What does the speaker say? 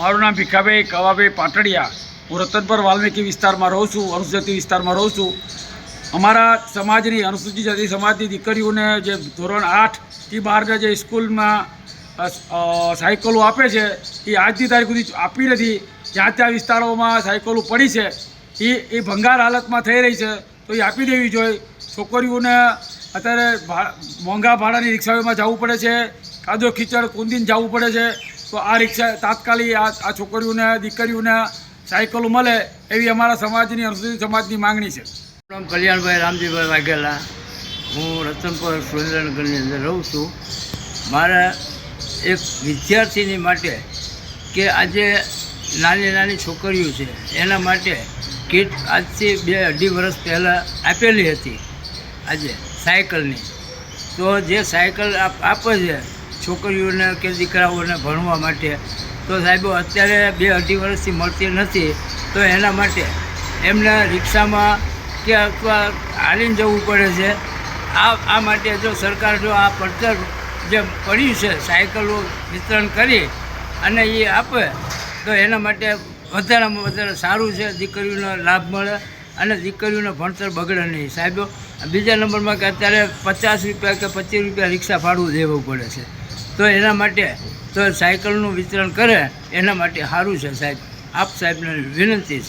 મારું નામ ભીખાભાઈ કવાભાઈ પાટડિયા. હું રતનપર વાલ્મીકી વિસ્તારમાં રહું છું અનુસૂચિત વિસ્તારમાં રહું છું. અમારા સમાજની અનુસૂચિત જાતિ સમાજની દીકરીઓને જે ધોરણ આઠથી બારના જે સ્કૂલમાં સાયકલો આપે છે, એ આજની તારીખ સુધી આપી નથી. જ્યાં ત્યાં વિસ્તારોમાં સાયકલો પડી છે, એ એ ભંગાર હાલતમાં થઈ રહી છે, તો એ આપી દેવી જોઈએ. છોકરીઓને અત્યારે મોંઘા ભાડાની રિક્ષાઓમાં જવું પડે છે, કાદો ખીચડ, કુંદીને જવું પડે છે. તો આ રિક્ષા તાત્કાલિક આ છોકરીઓને, દીકરીઓને સાયકલો મળે એવી અમારા સમાજની અનુસૂચિત સમાજની માંગણી છે. નામ કલ્યાણભાઈ, રામજીભાઈ વાઘેલા. હું રતનપુર સુરેન્દ્રનગરની અંદર રહું છું. મારા એક વિદ્યાર્થીની માટે કે આજે નાની નાની છોકરીઓ છે, એના માટે કીટ આજથી બે અઢી વર્ષ પહેલાં આપેલી હતી આજે સાયકલની. તો જે સાયકલ આપે છે છોકરીઓને કે દીકરાઓને ભણવા માટે. તો સાહેબો, અત્યારે બે અઢી વર્ષથી મળતી નથી, તો એના માટે એમને રિક્ષામાં કે અથવા હાલીને જવું પડે છે. આ આ માટે જો સરકાર જો આ પડતર જે પડ્યું છે, સાયકલો વિતરણ કરી અને એ આપે, તો એના માટે વધારેમાં વધારે સારું છે, દીકરીઓનો લાભ મળે અને દીકરીઓને ભણતર બગડે નહીં. સાહેબો, બીજા નંબરમાં કે અત્યારે પચાસ રૂપિયા કે પચીસ રૂપિયા રિક્ષા ભાડું દેવું પડે છે. તો એના માટે તો સાયકલનું વિતરણ કરે, એના માટે સારું છે સાહેબ. આપ સાહેબને વિનંતી છે.